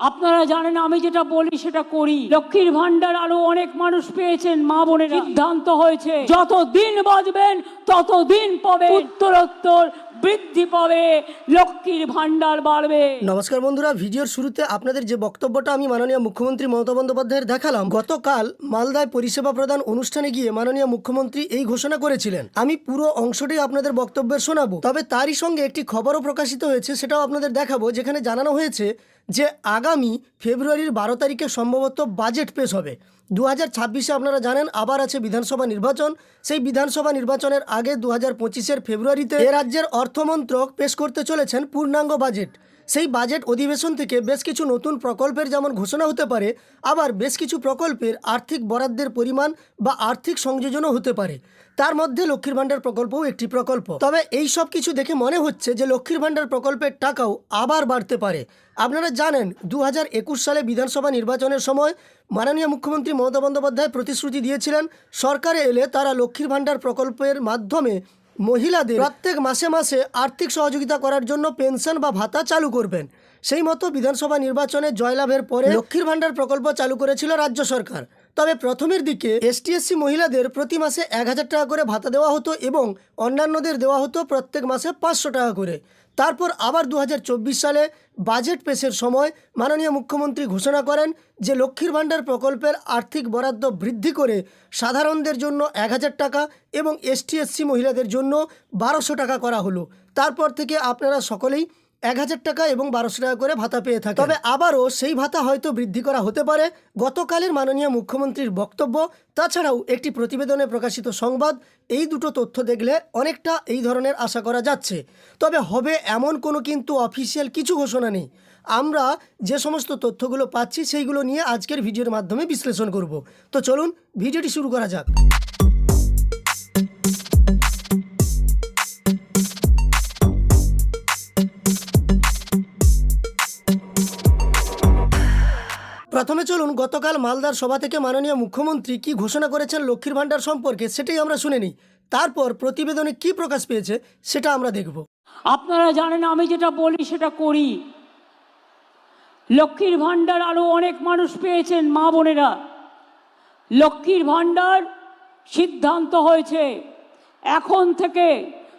আপনারা জানেন আমি যেটা বলি, সেটা করি। লক্ষ্মীর ভান্ডার আরও অনেক মানুষ পেয়েছেন, মা বোনের। সিদ্ধান্ত হয়েছে যত দিন বাঁচবেন তত দিন পাবে। উত্তরোত্তর বৃদ্ধি পাবে, লক্ষ্মীর ভান্ডার বাড়বে। নমস্কার বন্ধুরা, ভিডিওর শুরুতে আপনাদের যে বক্তব্যটা আমি মাননীয় মুখ্যমন্ত্রী মমতা বন্দ্যোপাধ্যায়ের দেখালাম, গতকাল মালদায় পরিষেবা প্রদান অনুষ্ঠানে গিয়ে মাননীয় মুখ্যমন্ত্রী এই ঘোষণা করেছিলেন। আমি পুরো অংশটাই আপনাদের বক্তব্যের শোনাবো, তবে তারই সঙ্গে একটি খবরও প্রকাশিত হয়েছে, সেটাও আপনাদের দেখাবো, যেখানে জানানো হয়েছে যে আগামী ফেব্রুয়ারির বারো তারিখে সম্ভবত বাজেট পেশ হবে। দু হাজার ছাব্বিশে আপনারা জানেন, আবার আছে বিধানসভা নির্বাচন। সেই বিধানসভা নির্বাচনের আগে দু হাজার পঁচিশের ফেব্রুয়ারিতে এ রাজ্যের অর্থমন্ত্রক পেশ করতে চলেছেন পূর্ণাঙ্গ বাজেট। সেই বাজেট অধিবেশন থেকে বেশ কিছু নতুন প্রকল্পের যেমন ঘোষণা হতে পারে, আবার বেশ কিছু প্রকল্পের আর্থিক বরাদ্দের পরিমাণ বা আর্থিক সংযোজনও হতে পারে। তার মধ্যে লক্ষ্মীর ভাণ্ডার প্রকল্পও একটি প্রকল্প। তবে এই সব কিছু দেখে মনে হচ্ছে যে লক্ষ্মীর ভাণ্ডার প্রকল্পের টাকাও আবার বাড়তে পারে। আপনারা জানেন দু হাজার একুশ সালে বিধানসভা নির্বাচনের সময় মাননীয় মুখ্যমন্ত্রী মমতা বন্দ্যোপাধ্যায় প্রতিশ্রুতি দিয়েছিলেন, সরকারে এলে তারা লক্ষ্মীর ভাণ্ডার প্রকল্পের মাধ্যমে মহিলাদের প্রত্যেক মাসে মাসে আর্থিক সহযোগিতা করার জন্য পেনশন বা ভাতা চালু করবেন। সেই মতো বিধানসভা নির্বাচনে জয়লাভের পরে লক্ষ্মীর ভাণ্ডার প্রকল্প চালু করেছিল রাজ্য সরকার। তবে প্রথমের দিকে এসটিএসসি মহিলাদের প্রতি মাসে এক হাজার টাকা করে ভাতা দেওয়া হতো এবং অন্যান্যদের দেওয়া হতো প্রত্যেক মাসে পাঁচশো টাকা করে। তারপর আবার দু হাজার চব্বিশ সালে বাজেট পেশের সময় মাননীয় মুখ্যমন্ত্রী ঘোষণা করেন যে লক্ষ্মীর ভাণ্ডার প্রকল্পের আর্থিক বরাদ্দ বৃদ্ধি করে সাধারণদের জন্য এক হাজার টাকা এবং এসটি এসসি মহিলাদের জন্য বারোশো টাকা করা হলো। তারপর থেকে আপনারা সকলেই এক হাজার টাকা এবং বারোশো টাকা করে ভাতা পেয়ে থাকে। তবে আবারও সেই ভাতা হয়তো বৃদ্ধি করা হতে পারে। গতকালের মাননীয় মুখ্যমন্ত্রীর বক্তব্য তাছাড়াও একটি প্রতিবেদনে প্রকাশিত সংবাদ এই দুটো তথ্য দেখলে অনেকটা এই ধরনের আশা করা যাচ্ছে। তবে হবে এমন কোনো কিন্তু অফিসিয়াল কিছু ঘোষণা নেই। আমরা যে সমস্ত তথ্যগুলো পাচ্ছি সেইগুলো নিয়ে আজকের ভিডিওর মাধ্যমে বিশ্লেষণ করব। তো চলুন ভিডিওটি শুরু করা যাক। প্রথমে চলুন গতকাল মালদার সভা থেকে মাননীয় মুখ্যমন্ত্রী কি ঘোষণা করেছেন লক্ষ্মীর ভাণ্ডার সম্পর্কে সেটাই আমরা শুনে নিই। তারপর প্রতিবেদনে কি প্রকাশ পেয়েছে সেটা আমরা দেখব। আপনারা জানেন আমি যেটা বলি সেটা করি। লক্ষ্মীর ভাণ্ডার আরও অনেক মানুষ পেয়েছেন, মা বোনেরা। লক্ষ্মীর ভাণ্ডার সিদ্ধান্ত হয়েছে। এখন থেকে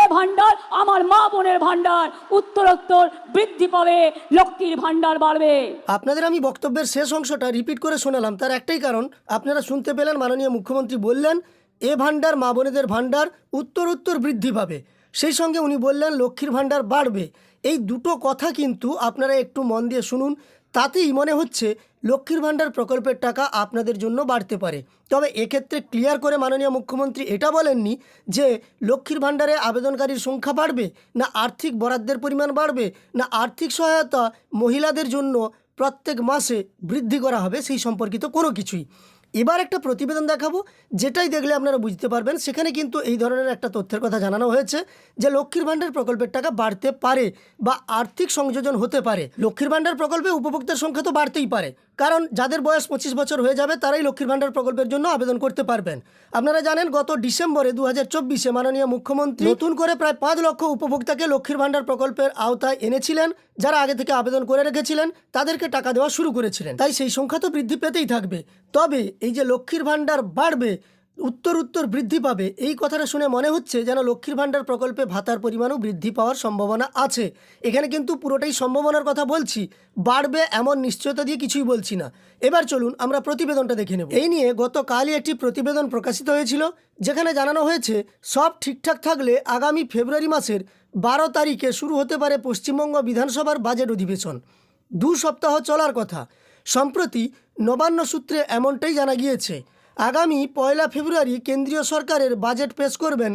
এ ভান্ডার আমার মা বোনের ভান্ডার উত্তরোত্তর বৃদ্ধি পাবে লক্ষ্মীর ভান্ডার বাড়বে। আপনাদের আমি বক্তব্যের শেষ অংশটা রিপিট করে শোনালাম। তার একটাই কারণ, আপনারা শুনতে পেলেন মাননীয় মুখ্যমন্ত্রী বললেন, এ ভান্ডার মা বোনেদের ভান্ডার উত্তর উত্তর বৃদ্ধি পাবে। সেই সঙ্গে উনি বললেন, লক্ষ্মীর ভান্ডার বাড়বে। এই দুটো কথা কিন্তু আপনারা একটু মন দিয়ে শুনুন। তাতেই মনে হচ্ছে লক্ষ্মীর ভাণ্ডার প্রকল্পের টাকা আপনাদের জন্য বাড়তে পারে। তবে এক্ষেত্রে ক্লিয়ার করে মাননীয় মুখ্যমন্ত্রী এটা বলেননি যে লক্ষ্মীর ভাণ্ডারে আবেদনকারীর সংখ্যা বাড়বে না আর্থিক বরাদ্দের পরিমাণ বাড়বে না আর্থিক সহায়তা মহিলাদের জন্য প্রত্যেক মাসে বৃদ্ধি করা হবে সেই সম্পর্কিত কোনো কিছুই। এবার একটা প্রতিবেদন দেখাবো, যেটাই দেখলে আপনারা বুঝতে পারবেন। সেখানে কিন্তু এই ধরনের একটা তথ্যের কথা জানানো হয়েছে যে লক্ষ্মীর ভাণ্ডার প্রকল্পের টাকা বাড়তে পারে বা আর্থিক সংযোজন হতে পারে। লক্ষ্মীর ভাণ্ডার প্রকল্পে উপভোক্তার সংখ্যা তো বাড়তেই পারে, কারণ যাদের বয়স পঁচিশ বছর হয়ে যাবে, তারাই লক্ষ্মীর ভাণ্ডার প্রকল্পের জন্য আবেদন করতে পারবেন। আপনারা জানেন, গত ডিসেম্বরে দু হাজার চব্বিশে মাননীয় মুখ্যমন্ত্রী নতুন করে প্রায় পাঁচ লক্ষ উপভোক্তাকে লক্ষ্মীর ভাণ্ডার প্রকল্পের আওতায় এনেছিলেন, যারা আগে থেকে আবেদন করে রেখেছিলেন, তাদেরকে টাকা দেওয়া শুরু করেছিলেন। তাই সেই সংখ্যা তো বৃদ্ধি পেতেই থাকবে। তবে এই যে লক্ষ্মীর ভাণ্ডার বাড়বে, উত্তর উত্তর বৃদ্ধি পাবে, এই কথাটা শুনে মনে হচ্ছে যেন লক্ষ্মীর ভাণ্ডার প্রকল্পে ভাতার পরিমাণও বৃদ্ধি পাওয়ার সম্ভাবনা আছে। এখানে কিন্তু পুরোটাই সম্ভাবনার কথা বলছি, বাড়বে এমন নিশ্চয়তা দিয়ে কিছুই বলছি না। এবার চলুন আমরা প্রতিবেদনটা দেখে নেব। এই নিয়ে গতকালই একটি প্রতিবেদন প্রকাশিত হয়েছিল, যেখানে জানানো হয়েছে, সব ঠিকঠাক থাকলে আগামী ফেব্রুয়ারি মাসের বারো তারিখে শুরু হতে পারে পশ্চিমবঙ্গ বিধানসভার বাজেট অধিবেশন। দু সপ্তাহ চলার কথা সম্প্রতি নবান্ন সূত্রে এমনটাই জানা গিয়েছে, আগামী পয়লা ফেব্রুয়ারি কেন্দ্রীয় সরকারের বাজেট পেশ করবেন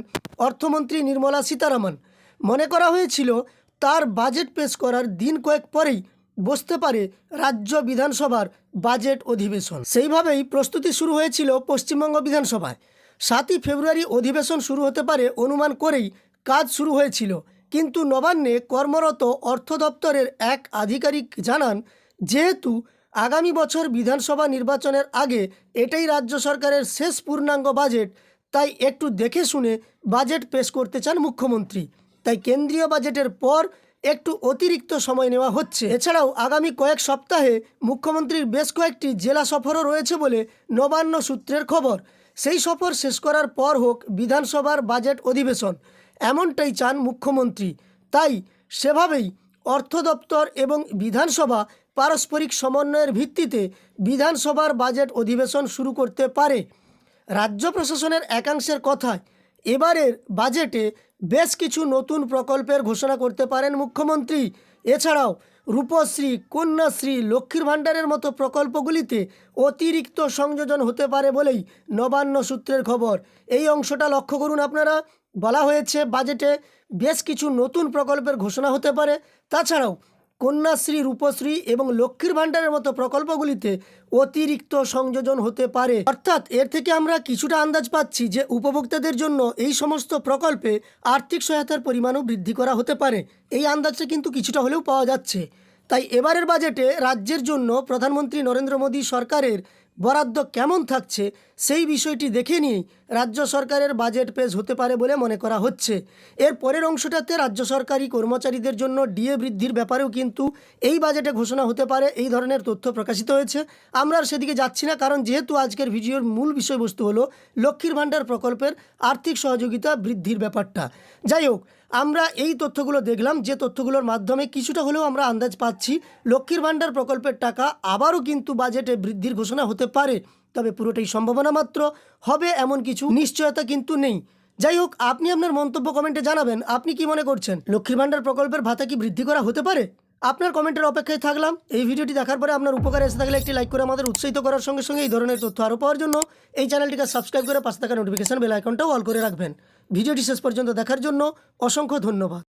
অর্থমন্ত্রী নির্মলা সীতারামন। মনে করা হয়েছিল, তার বাজেট পেশ করার দিন কয়েক পরেই বসতে পারে রাজ্য বিধানসভার বাজেট অধিবেশন। সেইভাবেই প্রস্তুতি শুরু হয়েছিল পশ্চিমবঙ্গ বিধানসভায়। সাতই ফেব্রুয়ারি অধিবেশন শুরু হতে পারে অনুমান করেই কাজ শুরু হয়েছিল, কিন্তু নবান্নে কর্মরত অর্থ দপ্তরের এক আধিকারিক জানান, যেহেতু আগামী বছর বিধানসভা নির্বাচনের আগে এটাই রাজ্য সরকারের শেষ পূর্ণাঙ্গ বাজেট। তাই একটু দেখে শুনে বাজেট পেশ করতে চান মুখ্যমন্ত্রী। তাই কেন্দ্রীয় বাজেটের পর একটু অতিরিক্ত সময় নেওয়া হচ্ছে। এছাড়াও আগামী কয়েক সপ্তাহে মুখ্যমন্ত্রীর বেশ কয়েকটি জেলা সফরও রয়েছে বলে নবান্ন সূত্রের খবর। সেই সফর শেষ করার পর হোক বিধানসভার বাজেট অধিবেশন। এমনটাই চান মুখ্যমন্ত্রী। তাই সেভাবেই অর্থ দপ্তর এবং বিধানসভা পারস্পরিক সমন্বয়ের ভিত্তিতে বিধানসভার বাজেট অধিবেশন শুরু করতে পারে। রাজ্য প্রশাসনের একাংশের কথায়, এবারের বাজেটে বেশ কিছু নতুন প্রকল্পের ঘোষণা করতে পারেন মুখ্যমন্ত্রী। এছাড়াও, রূপশ্রী, কন্যাশ্রী, লক্ষ্মীর ভাণ্ডারের মতো প্রকল্পগুলিতে অতিরিক্ত সংযোজন হতে পারে বলেই নবান্ন সূত্রের খবর। এই অংশটা লক্ষ্য করুন আপনারা। বলা হয়েছে, বাজেটে বেশ কিছু নতুন প্রকল্পের ঘোষণা হতে পারে। তাছাড়াও কন্যাশ্রী, রূপশ্রী এবং লক্ষ্মীর ভাণ্ডারের মতো প্রকল্পগুলিতে অতিরিক্ত সংযোজন হতে পারে। অর্থাৎ এর থেকে আমরা কিছুটা আন্দাজ পাচ্ছি যে উপভোক্তাদের জন্য এই সমস্ত প্রকল্পে আর্থিক সহায়তার পরিমাণও বৃদ্ধি করা হতে পারে। এই আন্দাজটা কিন্তু কিছুটা হলেও পাওয়া যাচ্ছে। তাই এবারের বাজেটে রাজ্যের জন্য প্রধানমন্ত্রী নরেন্দ্র মোদী সরকারের বরাদ্দ কেমন থাকছে সেই বিষয়টি দেখে নিয়েই রাজ্য সরকারের বাজেট পেশ হতে পারে বলে মনে করা হচ্ছে। এর পরের অংশটাতে রাজ্য সরকারি কর্মচারীদের জন্য ডিএ বৃদ্ধির ব্যাপারেও কিন্তু এই বাজেটে ঘোষণা হতে পারে এই ধরনের তথ্য প্রকাশিত হয়েছে। আমরা আর সেদিকে যাচ্ছি না, কারণ যেহেতু আজকের ভিডিওর মূল বিষয়বস্তু হলো লক্ষ্মীর ভাণ্ডার প্রকল্পের আর্থিক সহযোগিতা বৃদ্ধির ব্যাপারটা। যাই হোক আমরা এই তথ্যগুলো দেখলাম, যে তথ্যগুলোর মাধ্যমে কিছুটা হলেও আমরা আন্দাজ পাচ্ছি, লক্ষ্মীর ভাণ্ডার প্রকল্পের টাকা আবারও কিন্তু বাজেটে বৃদ্ধির ঘোষণা হতে পারে। তবে পুরোটাই সম্ভাবনা মাত্র, হবে এমন কিছু নিশ্চয়তা কিন্তু নেই। যাই হোক, আপনি আপনার মন্তব্য কমেন্টে জানাবেন, আপনি কি মনে করছেন? লক্ষ্মীর ভাণ্ডার প্রকল্পের ভাতা কি বৃদ্ধি করা হতে পারে? আপনার কমেন্টের অপেক্ষায় থাকলাম। এই ভিডিওটি দেখার পরে আপনার উপকারে এসে থাকলে একটি লাইক করে আমাদের উৎসাহিত করার সঙ্গে সঙ্গে এই ধরনের তথ্য আরও পাওয়ার জন্য এই চ্যানেলটিকে সাবস্ক্রাইব করে পাশে থাকা নোটিফিকেশন বেল আইকনটাও অল করে রাখবেন। ভিডিওটি শেষ পর্যন্ত দেখার জন্য অসংখ্য ধন্যবাদ।